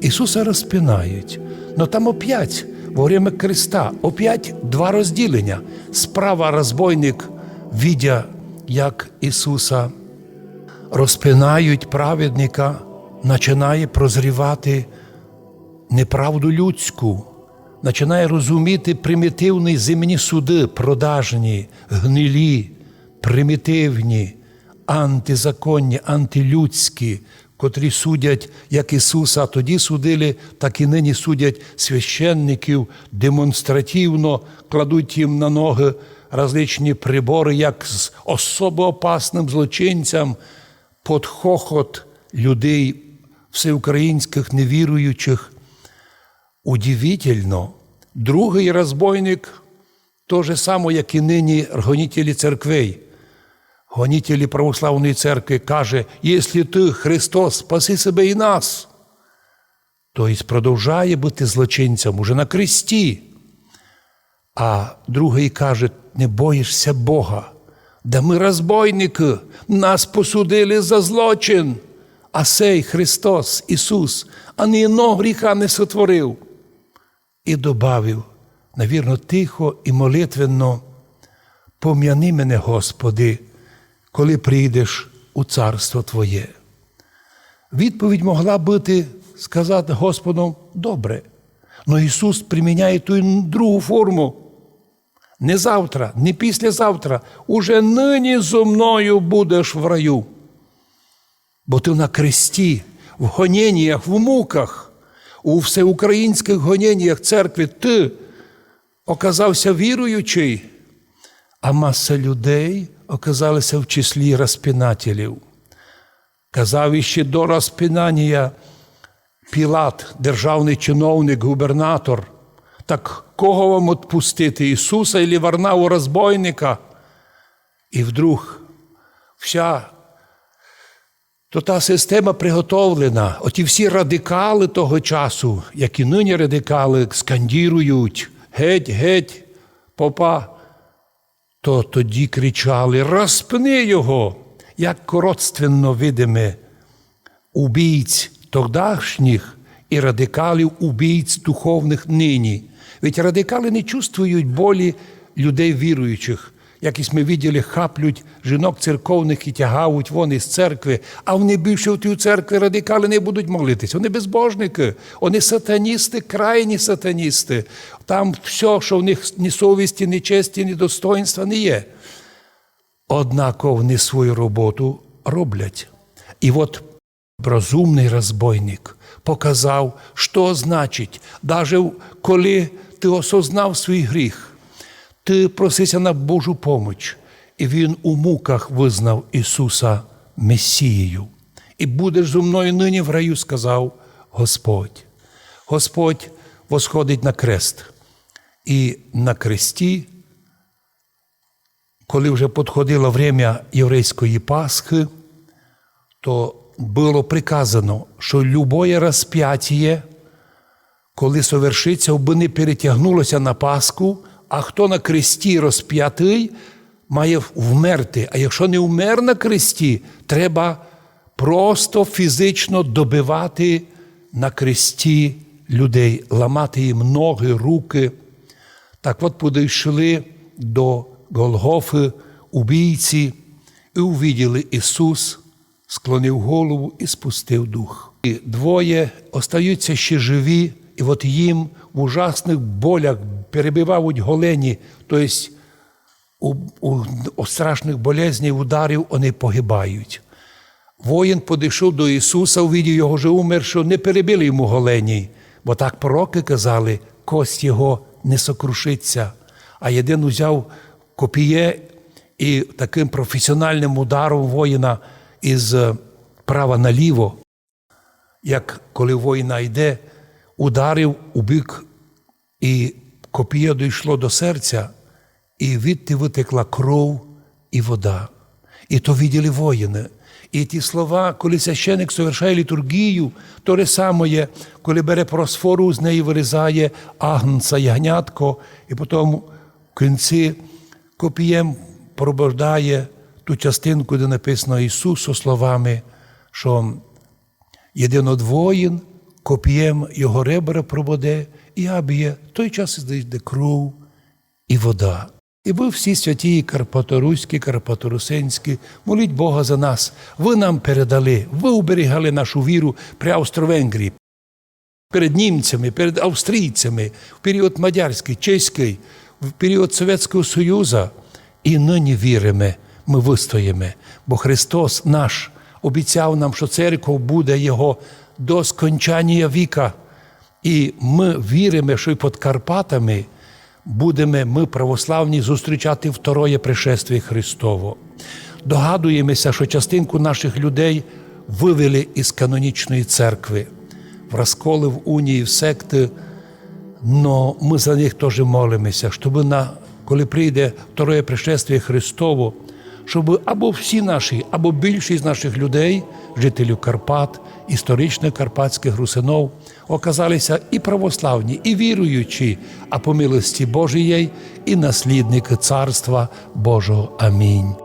Ісуса розпинають. Но там опять во время креста, опять два розділення. Справа розбойник, видя, як Ісуса розпинають праведника, починає прозрівати неправду людську, починає розуміти примітивні земні суди, продажні, гнилі, примітивні, антизаконні, антилюдські, котрі судять як Ісуса, тоді судили, так і нині судять священників демонстративно, кладуть їм на ноги различні прибори, як з особо опасним злочинцям, під хохот людей всеукраїнських невіруючих. Удивительно, другий розбойник то же само, як і нині гонітелі церквей. Гонітелі православної церкви каже, якщо ти, Христос, спаси себе і нас. Тобто продовжує бути злочинцем уже на кресті. А другий каже, не боїшся Бога. Да ми розбойники, нас посудили за злочин. А сей Христос, Ісус, а ні одного гріха не сотворив. І добавив, навірно, тихо і молитвенно, пом'яни мене, Господи, коли прийдеш у царство Твоє. Відповідь могла бути сказати Господу добре. Но Ісус приміняє ту другу форму. Не завтра, не післязавтра, уже нині зо мною будеш в раю. Бо ти на кресті, в гоніннях, в муках, у всеукраїнських гоніннях церкви ти оказався віруючий, а маса людей оказалися в числі розпинателів. Казав іще до розпинання Пілат, державний чиновник, губернатор. Так кого вам відпустити? Ісуса і Варнаву розбойника? І вдруг вся то та система приготовлена. Оті всі радикали того часу, як і нині радикали, скандірують геть, геть, попа, то тоді кричали: розпни його, як коротственно видиме убійць тогдашніх і радикалів убійць духовних нині. Ведь радикали не чувствують болі людей віруючих. Якось ми виділи, хаплють жінок церковних і тягають вон із церкви, а вони більше в тій церкві радикали не будуть молитися. Вони безбожники, вони сатаністи, крайні сатаністи. Там все, що в них ні совісті, ні честі, ні достоинства не є. Однако вони свою роботу роблять. І от розумний розбойник показав, що значить, навіть коли ти осознав свій гріх, ти просися на Божу поміч, і Він у муках визнав Ісуса Месією. І будеш зо мною нині в раю, сказав Господь. Господь восходить на крест. І на кресті, коли вже підходило время єврейської Пасхи, то було приказано, що любое розп'яття, коли совершиться, аби не перетягнулося на Пасху, а хто на кресті розп'ятий, має вмерти. А якщо не вмер на кресті, треба просто фізично добивати на кресті людей, ламати їм ноги, руки. Так от підійшли до Голгофи убійці і увиділи Ісус, склонив голову і спустив дух. І двоє остаються ще живі, і от їм в ужасних болях перебивають голені, тобто у, у, у страшних болезнях ударів вони погибають. Воїн підійшов до Ісуса, увидів його вже умер, що не перебили йому голені, бо так пророки казали, кость його не сокрушиться. А єдин узяв копіє і таким професіональним ударом воїна із права наліво, як коли воїна йде, ударив у бік, і копіє дійшло до серця, і відти витекла кров і вода. І то виділи воїни. І ті слова, коли священик совершає літургію, то те саме, коли бере просфору, з неї вирізає агнца, ягнятко, і потім в кінці копієм пробуждає ту частинку, де написано Ісус, со словами, що єдинодвоїн коп'єм його ребра прободе, і аб'є, той час зайде кров і вода. І ви всі святі Карпаторуські, Карпаторусинські, моліть Бога за нас. Ви нам передали, ви уберігали нашу віру при Австро-Венгрії, перед німцями, перед австрійцями, в період мадярський, чеський, в період Совєтського Союзу. І нині віримо, ми вистоїмо, бо Христос наш обіцяв нам, що церква буде Його до скончання віка. І ми віримо, що і під Карпатами будемо ми, православні, зустрічати второє пришествие Христово. Догадуємося, що частинку наших людей вивели із канонічної церкви, в розколи, в унії, в секти. Но ми за них теж молимося, щоб на, коли прийде второе пришествие Христово, щоб або всі наші, або більшість наших людей, жителів Карпат, історичних карпатських русинов, оказалися і православні, і віруючі, а по милості Божієї, і наслідники Царства Божого. Амінь.